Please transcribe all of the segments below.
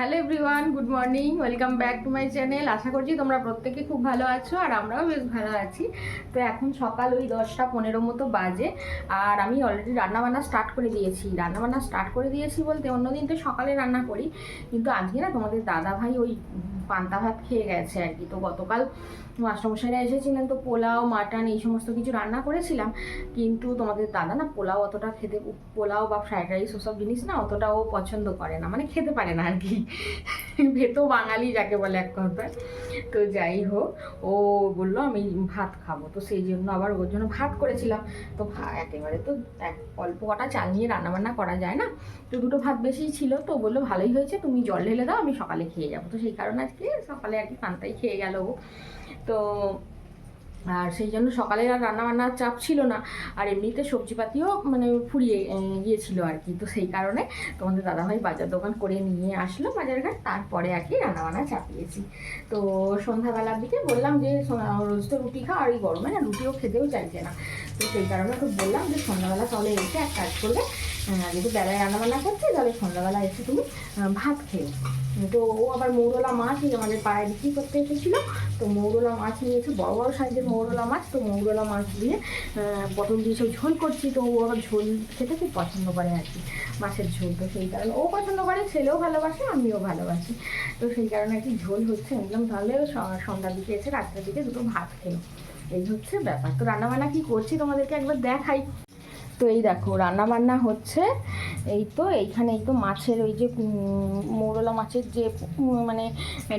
Hello everyone good morning welcome back to my channel আশা করছি তোমরা প্রত্যেকে খুব ভালো আছো আর আমরাও বেশ ভালো আছি। তো এখন সকাল ওই দশটা পনেরো মতো বাজে আর আমি অলরেডি রান্নাবান্না স্টার্ট করে দিয়েছি। রান্নাবান্না স্টার্ট করে দিয়েছি বলতে অন্যদিন তো সকালে রান্না করি। কিন্তু আজকে না তোমাদের দাদা ভাই ওই পান্তা ভাত খেয়ে গেছে আর কি। তো গতকাল মাস্টারমশাইরা এসেছিলেন, তো পোলাও, মাটন এই সমস্ত কিছু রান্না করেছিলাম। কিন্তু তোমাদের দাদা না পোলাও অতটা খেতে, পোলাও বা ফ্রাইড রাইস ওসব জিনিস না অতটা ও পছন্দ করে না মানে খেতে পারে না আর কি। ভেতো বাঙালি যাকে বলে এক কথায়। তো যাই হোক, ও বলল আমি ভাত খাব। তো সেই জন্য আবার ওর জন্য ভাত করেছিলাম। তো একেবারে তো এক, অল্প কটা চাল নিয়ে রান্নাবান্না করা যায় না। তো দুটো ভাত বেশি ছিল, তো বলল ভালোই হয়েছে, তুমি জল ঢেলে দাও, আমি সকালে খেয়ে যাব। তো সেই কারণে আজকে সকালে আর কি পান্তাই খেয়ে গেল তো, আর সেই জন্য সকালে আর রান্নাবান্নার চাপ ছিল না। আর এমনিতে সবজিপাতিও মানে ফুরিয়ে গিয়েছিল আর কি। তো সেই কারণে তোমাদের দাদাভাই বাজার দোকান করে নিয়ে আসলো বাজারঘাট। তারপরে আর কি রান্নাবান্না চাপিয়েছি। তো সন্ধ্যাবেলার দিকে বললাম যে রোজ তো রুটি খাও আর এই গরমে না রুটিও খেতেও চাইছে না। তো সেই কারণে তো বললাম যে, সন্ধ্যাবেলা তাহলে এসে এক কাজ করলে যেহেতু বেলায় রান্নাবান্না করছে তাহলে সন্ধ্যাবেলা এসে তুমি ভাত খেও তো ও আবার মৌরলা মাছ আমাদের পাড়ায় বিক্রি করতে এসেছিল। তো মৌরলা মাছ নিয়েছে, বড় বড় সাইজের মৌরলা মাছ। তো মৌরলা মাছ দিয়ে পটল দিয়ে সব ঝোল করছি। তো ও আবার ঝোল খেতে খুব পছন্দ করে আর কি, মাছের ঝোল। তো সেই কারণে ও পছন্দ করে, ছেলেও ভালোবাসে, আমিও ভালোবাসি। তো সেই কারণে কি ঝোল হচ্ছে একদম। তাহলে সন্ধ্যার দিকে এসে রাত্রের দিকে দুটো ভাত খেলো। এই হচ্ছে ব্যাপার। তো রান্নাবান্না কি করছি তোমাদেরকে একবার দেখাই। তো এই দেখো রান্না বান্না হচ্ছে। এই তো, এইখানে এই তো মাছের ওই যে মৌরলা মাছের যে মানে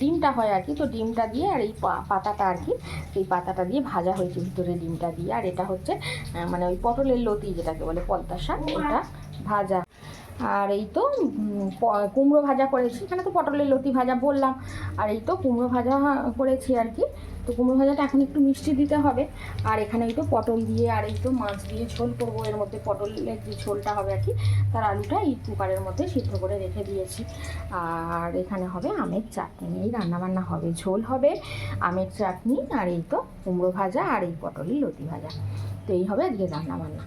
ডিমটা হয় আর কি, তো ডিমটা দিয়ে আর এই পাতাটা আর কি, এই পাতাটা দিয়ে ভাজা হয়েছে ভিতরে ডিমটা দিয়ে। আর এটা হচ্ছে মানে ওই পটলের লতি যেটাকে বলে, পলতা শাক ওটা ভাজা। আর এই তো কুমড়ো ভাজা করেছি। এখানে তো পটলের লতি ভাজা বললাম। আর এই তো কুমড়ো ভাজা করেছি আর কি। তো কুমড়ো ভাজাটা এখন একটু মিষ্টি দিতে হবে। আর এখানে একটু তো পটল দিয়ে আর এই তো মাছ দিয়ে ঝোল করব। এর মধ্যে পটলের যে ঝোলটা হবে আর কি, তার আলুটা এই কুকারের মধ্যে সিদ্ধ করে রেখে দিয়েছি। আর এখানে হবে আমের চাটনি। এই রান্নাবান্না হবে, ঝোল হবে আমের চাটনি আর এই তো কুমড়ো ভাজা আর এই পটলই লতি ভাজা। তো এই হবে আজকে রান্নাবান্না।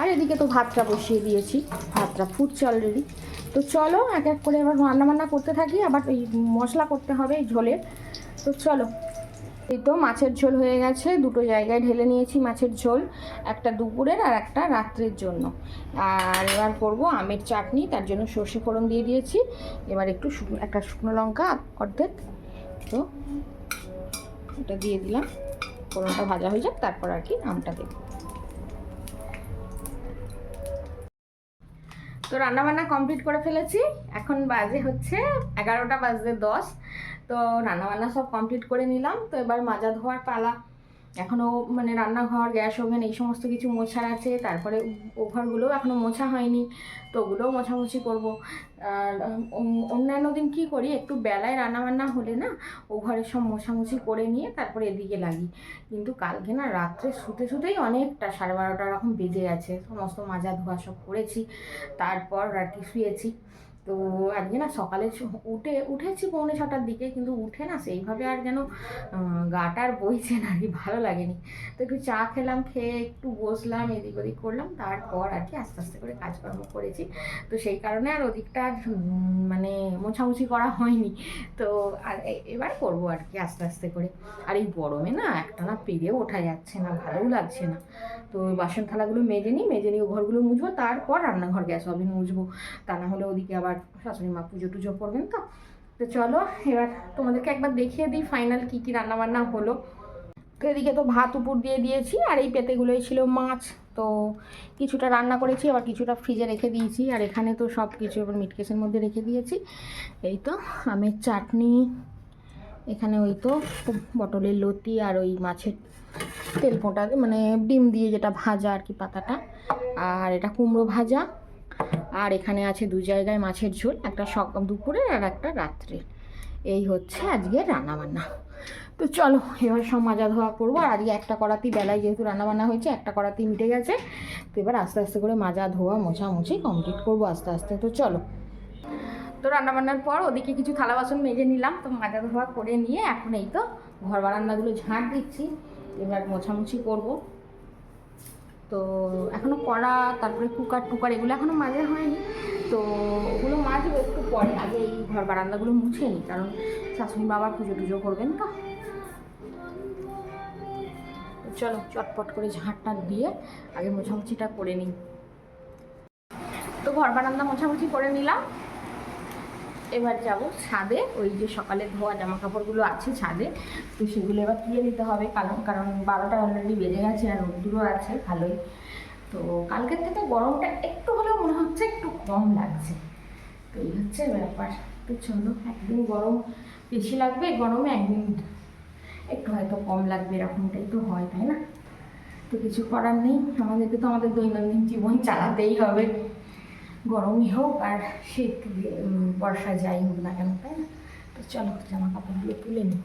আর এদিকে তো ভাতটা বসিয়ে দিয়েছি, ভাতটা ফুটছে অলরেডি তো চলো, এক এক করে এবার রান্না বান্না করতে থাকি, আবার এই মশলা করতে হবে এই ঝোলের। তো চলো, এই তো মাছের ঝোল হয়ে গেছে, দুটো জায়গায় ঢেলে নিয়েছি মাছের ঝোল, একটা দুপুরের আর একটা রাত্রের জন্য। আর এবার করব আমের চাটনি, তার জন্য সর্ষে ফোড়ন দিয়ে দিয়েছি। এবার একটু শুকনো, একটা শুকনো লঙ্কা অর্ধেক, তো ওটা দিয়ে দিলাম। ফোড়নটা ভাজা হয়ে যাক, তারপর আর কি আমটা দেবো। তো রান্নাবান্না কমপ্লিট করে ফেলেছি। এখন বাজে হচ্ছে এগারোটা বাজে দশ। তো রান্নাবান্না সব কমপ্লিট করে নিলাম। তো এবার মাজা ধোয়ার পালা। এখনও মানে রান্নাঘর, গ্যাস ওভেন এই সমস্ত কিছু মোছার আছে। তারপরে ও ঘরগুলোও এখনও মোছা হয়নি, তো ওগুলোও মোছামুছি করব। আর অন্যান্য দিন কী করি, একটু বেলায় রান্নাবান্না হলে না, ও ঘরের সব মোছামুছি করে নিয়ে তারপরে এদিকে লাগি। কিন্তু কালকে না রাত্রে শুতে শুতেই অনেকটা, সাড়ে বারোটা রকম বেজে গেছে। সমস্ত মাজা ধোয়া সব করেছি, তারপর আর কি শুয়েছি। তো আজকে না সকালে উঠে উঠেছি পৌনে ছটার দিকে কিন্তু উঠে না সেইভাবে আর যেন আহ, গাটা আর বইছে না আর কি ভালো লাগেনি। তো একটু চা খেলাম খেয়ে একটু বসলাম এদিক ওদিক করলাম তারপর আর কি আস্তে আস্তে করে কাজকর্ম করেছি। তো সেই কারণে আর ওদিকটা মানে মোছামুছি করা হয়নি। তো আর এবার করব আর কি আস্তে আস্তে করে। আর এই গরমে না একটা না পেরেও ওঠা যাচ্ছে না ভালোও লাগছে না। তো ওই বাসন থালাগুলো মেজে নিই মেজে নিয়ে ঘরগুলো মুছবো তারপর রান্নাঘর গ্যাস ওভেন মুছবো। তা না হলে ওদিকে আবার শাশুড়ি মা পুজো টুজো করবেন তো? তো চলো, এবার তোমাদেরকে একবার দেখিয়ে দিই ফাইনাল কী কী রান্নাবান্না হলো। তো এদিকে তো ভাত উপর দিয়ে দিয়েছি, আর এই পেতেগুলোই ছিল মাছ। তো কিছুটা রান্না করেছি, আবার কিছুটা ফ্রিজে রেখে দিয়েছি, আর এখানে তো সব কিছু এবার মিটকেসের মধ্যে রেখে দিয়েছি। এই তো, আমের চাটনি, এখানে ওই তো পটলের লতি আর ওই মাছের তেল পোঁটা মানে ডিম দিয়ে যেটা ভাজা আর কি পাতাটা, আর এটা কুমড়ো ভাজা। আর এখানে আছে দু জায়গায় মাছের ঝোল, একটা সকাল দুপুরে আর একটা রাত্রে। এই হচ্ছে আজকে রান্নাবান্না। তো চলো, এবার সব মাজা ধোয়া করব। আর আজকে একটা করাতেই বেলায় যেহেতু রান্নাবান্না হয়েছে, একটা করাতেই মিটে গেছে। তো এবার আস্তে আস্তে করে মাজা ধোয়া মোছামুছি কমপ্লিট করব আস্তে আস্তে। তো চলো। তো রান্নাবান্নার পর ওদিকে কিছু থালা বাসন মেজে নিলাম। তো মাজা ধোয়া করে নিয়ে এখন এই তো ঘর বারান্দাগুলো ঝাঁট দিচ্ছি। এবার মোছামুছি করব। তো এখনও কড়া, তারপরে কুকার, টুকার এগুলো এখনও মাঝে হয়নি। তো ওগুলো মাঝে একটু পরে। আগে এই ঘর বারান্দাগুলো মুছে নিই কারণ শাশুড়ি বাবা পুজো টুজো করবেন তো। চলো, চটপট করে ঝাঁটটা দিয়ে আগে মোছামুছিটা করে নিই। তো ঘর বারান্দা মোছামুছি করে নিলাম। এবার যাব ছাদে, ওই যে সকালে ধোয়া জামা কাপড়গুলো আছে ছাদে, তো সেগুলো এবার তুলে নিতে হবে কারণ কারণ বারোটা অলরেডি বেজে গেছে আর রোদ্দুরও আছে, ভালোই। তো কালকের থেকে গরমটা একটু হলেও মনে হচ্ছে একটু কম লাগছে। তো এই হচ্ছে ব্যাপার। তো চলো, একদিন গরম বেশি লাগবে, গরমে একদিন একটু হয়তো কম লাগবে, এরকমটাই তো হয়, তাই না? তো কিছু করার নেই, আমাদেরকে তো আমাদের দৈনন্দিন জীবন চালাতেই হবে। গরমই হোক আর শীত বর্ষা যাই হোক না কেন, তাই না? তো চলো জামা কাপড়গুলো তুলে নিই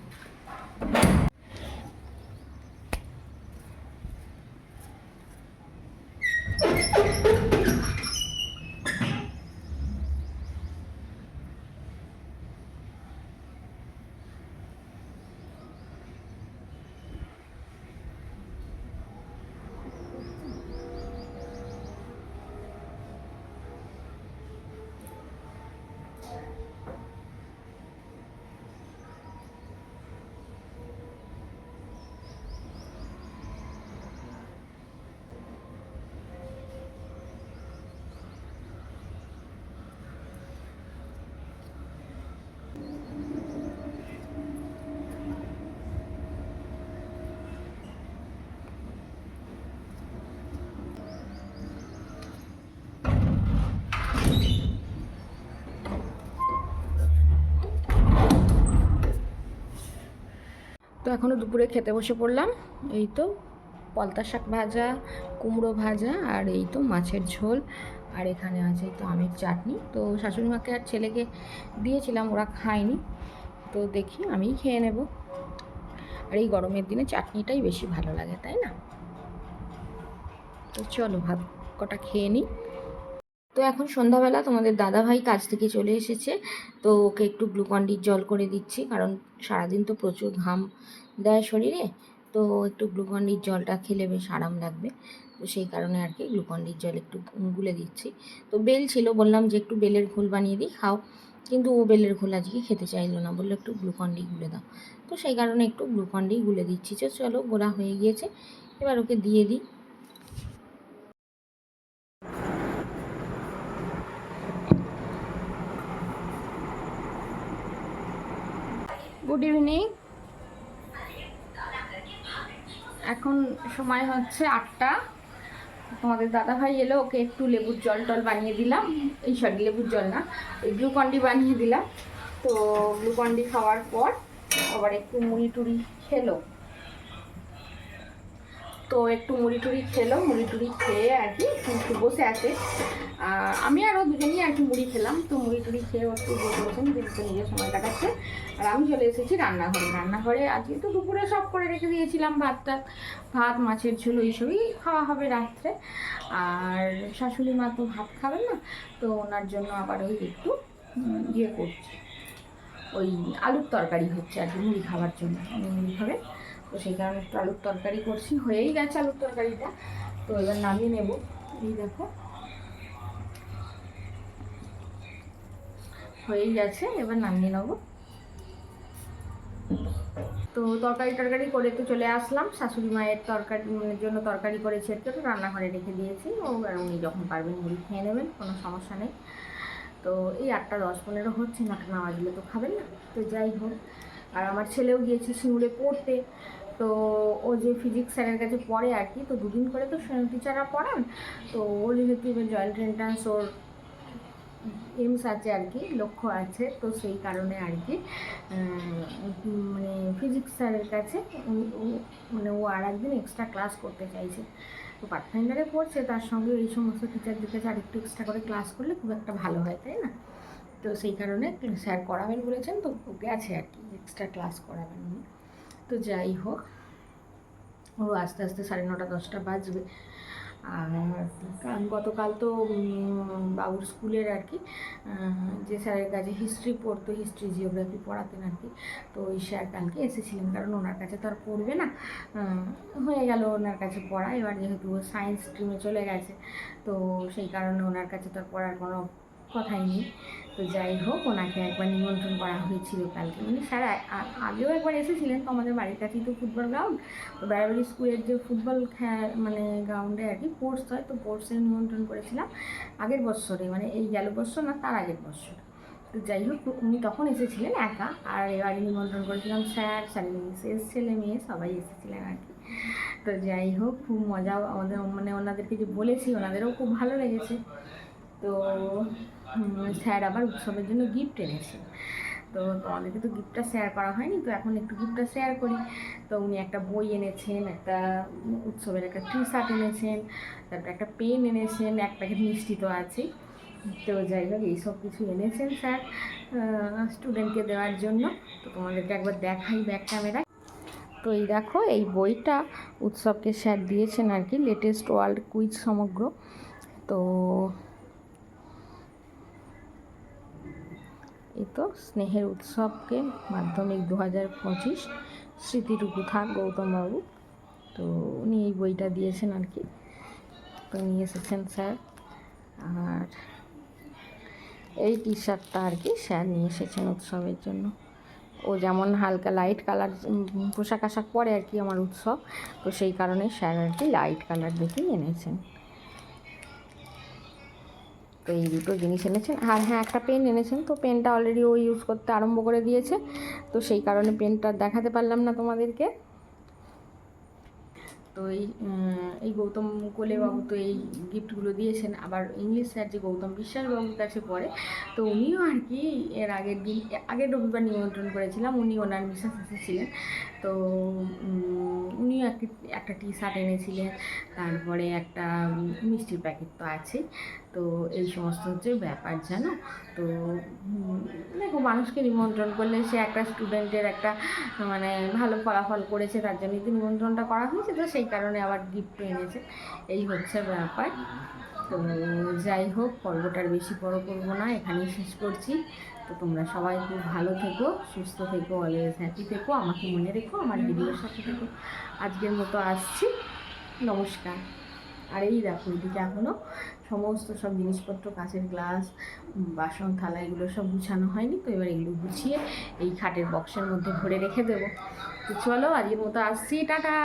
এখনও দুপুরে খেতে বসে পড়লাম। এই তো পলতা শাক ভাজা, কুমড়ো ভাজা আর এই তো মাছের ঝোল। আর এখানে আছে তো আমের চাটনি। তো শাশুড়ি মাকে আর ছেলেকে দিয়েছিলাম, ওরা খায়নি। তো দেখি আমিই খেয়ে নেব। আর এই গরমের দিনে চাটনিটাই বেশি ভালো লাগে, তাই না? তো চলো ভাত কটা খেয়ে নিই। তো এখন সন্ধ্যাবেলা তোমাদের দাদাভাই কাজ থেকে চলে এসেছে, তো ওকে একটু গ্লুকন্ডির জল করে দিচ্ছি, কারণ সারাদিন তো প্রচুর ঘাম দেয় শরীরে, তো একটু গ্লুকন্ডির জলটা খেলে বেশ আরাম লাগবে, তো সেই কারণে আর কি গ্লুকন্ডির জল একটু গুলে দিচ্ছি। তো বেল ছিল, বললাম যে একটু বেলের ঘোল বানিয়ে দিই, খাও, কিন্তু ও বেলের ঘোল আজকে খেতে চাইলো না, বলল একটু গ্লুকন্ডি গুলে দাও, তো সেই কারণে একটু গ্লুকন্ডি গুলে দিচ্ছি চলো গোলা হয়ে গিয়েছে, এবার ওকে দিয়ে দিই। গুড ইভিনিং এখন সময় হচ্ছে আটটা। তোমাদের দাদা ভাই এলো, ওকে একটু লেবুর জল টল বানিয়ে দিলাম। এই সরি লেবুর জল না ওই গ্লুকন্ডি বানিয়ে দিলাম। তো গ্লুকন্ডি খাওয়ার পর আবার একটু মুড়ি টুড়ি খেলো। তো একটু মুড়ি টুড়ি খেলো, মুড়ি টুড়ি খেয়ে আর কি একটু বসে আছে। আমি আরও দুজনেই আর কি মুড়ি খেলাম, তো মুড়ি টুড়ি খেয়ে একটু বসে বসে নিজের নিজের সময় কাটাচ্ছে। আর আমি চলে এসেছি রান্নাঘরে। রান্নাঘরে আজকে তো দুপুরে সব করে রেখে দিয়েছিলাম, ভাতটা, ভাত, মাছের ঝোল এইসবই খাওয়া হবে রাত্রে। আর শাশুড়ি মা তো ভাত খাবেন না, তো ওনার জন্য আবার ওই একটু ইয়ে করছি। ওই আলুর তরকারি হচ্ছে আর কি মুড়ি খাওয়ার জন্য, মুড়ি খাবে। তো সেই কারণে একটু আলুর তরকারি করছি হয়েই গেছে আলুর তরকারিটা তো এবার নামিয়ে নেব এই দেখো হয়েই গেছে এবার নামিয়ে নেব তো তরকারি টরকারি করে তো চলে আসলাম শাশুড়ি মায়ের তরকারি মানে জন্য তরকারি করেছি একটু রান্নাঘরে রেখে দিয়েছি ও আর উনি যখন পারবেন মুড়ি খেয়ে নেবেন কোনো সমস্যা নেই তো এই আটটা দশ পনেরো হচ্ছে না না বাজলে তো খাবেন না তো যাই হোক আর আমার ছেলেও গিয়েছে সিঙ্গুরে পড়তে। তো ও যে ফিজিক্স স্যারের কাছে পড়ে আর কি, তো দুদিন করে তো টিচাররা পড়ান। তো ও যেহেতু জয়েন্ট এন্ট্রান্স ওর এমস আছে আর কি, লক্ষ্য আছে, তো সেই কারণে আর কি মানে ফিজিক্স স্যারের কাছে মানে ও আর একদিন এক্সট্রা ক্লাস করতে চাইছে। তো পাঠফাইন্ডারে পড়ছে, তার সঙ্গে এই সমস্ত টিচারদের কাছে আরেকটু এক্সট্রা করে ক্লাস করলে খুব একটা ভালো হয়, তাই না? তো সেই কারণে স্যার করাবেন বলেছেন, তো আছে আর কি। এক্সট্রা ক্লাস করাবেন উনি। তো যাই হোক, ও আস্তে আস্তে সাড়ে নটা, দশটা বাজবে। আর কারণ গতকাল তো বাবুর স্কুলের আর কি যে স্যারের কাছে হিস্ট্রি পড়তো হিস্ট্রি জিওগ্রাফি পড়াতেন আর কি, তো ওই স্যার কালকে এসেছিলেন, কারণ ওনার কাছে তো আর পড়বে না। হয়ে গেল ওনার কাছে পড়া, এবার যেহেতু সায়েন্স স্ট্রিমে চলে গেছে, তো সেই কারণে ওনার কাছে তো আর পড়ার কোনো কথাই নেই। তো যাই হোক, ওনাকে একবার নিমন্ত্রণ করা হয়েছিল কালকে। মানে স্যার আগেও একবার এসেছিলেন তো আমাদের বাড়ির কাছেই তো ফুটবল গ্রাউন্ড তো বেড়াবাড়ি স্কুলের যে ফুটবল মানে গ্রাউন্ডে আর কি স্পোর্টস হয়, তো স্পোর্টসের নিমন্ত্রণ করেছিলাম আগের বছরে মানে এই গেল বছর না, তার আগের বছর। তো যাই হোক, উনি তখন এসেছিলেন একা, আর এবারে নিমন্ত্রণ করেছিলাম স্যার স্যারের মিসেস ছেলে মেয়ে, সবাই এসেছিলেন আর কি। তো যাই হোক, খুব মজা, আমাদের মানে ওনাদেরকে যে বলেছি, ওনাদেরও খুব ভালো লেগেছে। তো স্যার আবার উৎসবের জন্য গিফট এনেছে। তো তোমাদেরকে তো গিফটটা শেয়ার করা হয়নি, তো এখন একটু গিফটটা শেয়ার করি। তো উনি একটা বই এনেছেন, একটা উৎসবের একটা টি শার্ট এনেছেন, তারপর একটা পেন এনেছেন, এক প্যাকেট মিষ্টি তো আছেই। তো যাই হোক এইসব কিছু এনেছেন স্যার স্টুডেন্টকে দেওয়ার জন্য। তো তোমাদেরকে একবার দেখাই ব্যাক ক্যামেরা তো এই দেখো, এই বইটা উৎসবকে স্যার দিয়েছেন আর কি লেটেস্ট ওয়ার্ল্ড কুইজ সমগ্র। তো এই তো স্নেহের উৎসবকে মাধ্যমিক দু হাজার পঁচিশ স্মৃতিটুকু থাক গৌতমবাবু তো উনি এই বইটা দিয়েছেন আর কি। তো নিয়ে এসেছেন স্যার। আর এই টি শার্টটা আর কি স্যার নিয়ে এসেছেন উৎসবের জন্য। ও যেমন হালকা লাইট কালার পোশাক আশাক পরে আর কি আমার উৎসব। তো সেই কারণে স্যার আর কি লাইট কালার দেখেই এনেছেন। তো এই দুটো জিনিস এনেছেন। আর হ্যাঁ একটা পেন এনেছেন। তো পেনটা অলরেডি ও ইউজ করতে আরম্ভ করে দিয়েছে। তো সেই কারণে পেনটা দেখাতে পারলাম না তোমাদেরকে। তো এই এই গৌতম কোলেবাবু তো এই গিফটগুলো দিয়েছেন। আবার ইংলিশ স্যার যে গৌতম বিশ্বাসবাবুর কাছে পড়ে, তো উনিও আর কি এর আগের দিন, আগের রবিবার নিমন্ত্রণ করেছিলাম। উনি ওনার মিসেস এসেছিলেন। তো একটি একটা টি শার্ট এনেছিলেন, তারপরে একটা মিষ্টির প্যাকেট তো আছে। তো এই সমস্ত হচ্ছে ব্যাপার, জানো? তো দেখো মানুষকে নিমন্ত্রণ করলে সে একটা স্টুডেন্টের একটা মানে ভালো ফলাফল করেছে, তার জন্য নিমন্ত্রণটা করা হয়েছে, তো সেই কারণে আবার গিফট এনেছে। এই হচ্ছে ব্যাপার। তো যাই হোক পর্বটার বেশি বড় করব না, এখানেই শেষ করছি। তো তোমরা সবাই খুব ভালো থেকো, সুস্থ থেকো অলওয়েজ হ্যাপি থেকো, আমাকে মনে রেখো, আমার ভিডিওর সাথে থেকো। আজকের মতো আসছি, নমস্কার। আর এই দেখো, এদিকে এখনও সমস্ত সব জিনিসপত্র, কাঁচের গ্লাস, বাসন, থালা, এগুলো সব গুছানো হয়নি, তো এবার এগুলো গুছিয়ে এই খাটের বক্সের মধ্যে ভরে রেখে দেবো। তো চলো, আজকের মতো আসছি, টাটা!